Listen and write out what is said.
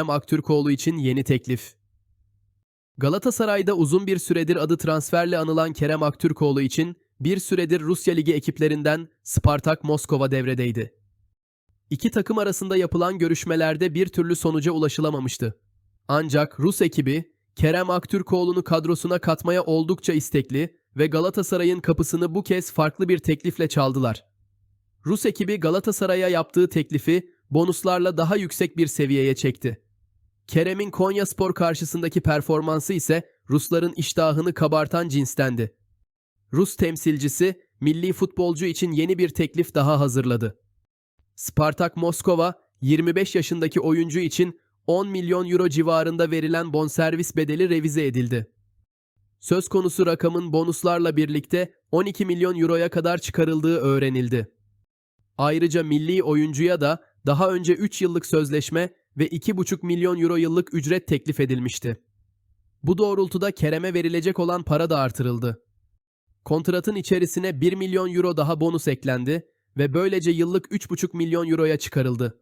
Kerem Aktürkoğlu için yeni teklif. Galatasaray'da uzun bir süredir adı transferle anılan Kerem Aktürkoğlu için bir süredir Rusya Ligi ekiplerinden Spartak Moskova devredeydi. İki takım arasında yapılan görüşmelerde bir türlü sonuca ulaşılamamıştı. Ancak Rus ekibi Kerem Aktürkoğlu'nu kadrosuna katmaya oldukça istekli ve Galatasaray'ın kapısını bu kez farklı bir teklifle çaldılar. Rus ekibi Galatasaray'a yaptığı teklifi bonuslarla daha yüksek bir seviyeye çekti. Kerem'in Konyaspor karşısındaki performansı ise Rusların iştahını kabartan cinstendi. Rus temsilcisi milli futbolcu için yeni bir teklif daha hazırladı. Spartak Moskova 25 yaşındaki oyuncu için 10 milyon euro civarında verilen bonservis bedeli revize edildi. Söz konusu rakamın bonuslarla birlikte 12 milyon euroya kadar çıkarıldığı öğrenildi. Ayrıca milli oyuncuya da daha önce 3 yıllık sözleşme ve 2,5 milyon euro yıllık ücret teklif edilmişti. Bu doğrultuda Kerem'e verilecek olan para da artırıldı. Kontratın içerisine 1 milyon euro daha bonus eklendi ve böylece yıllık 3,5 milyon euroya çıkarıldı.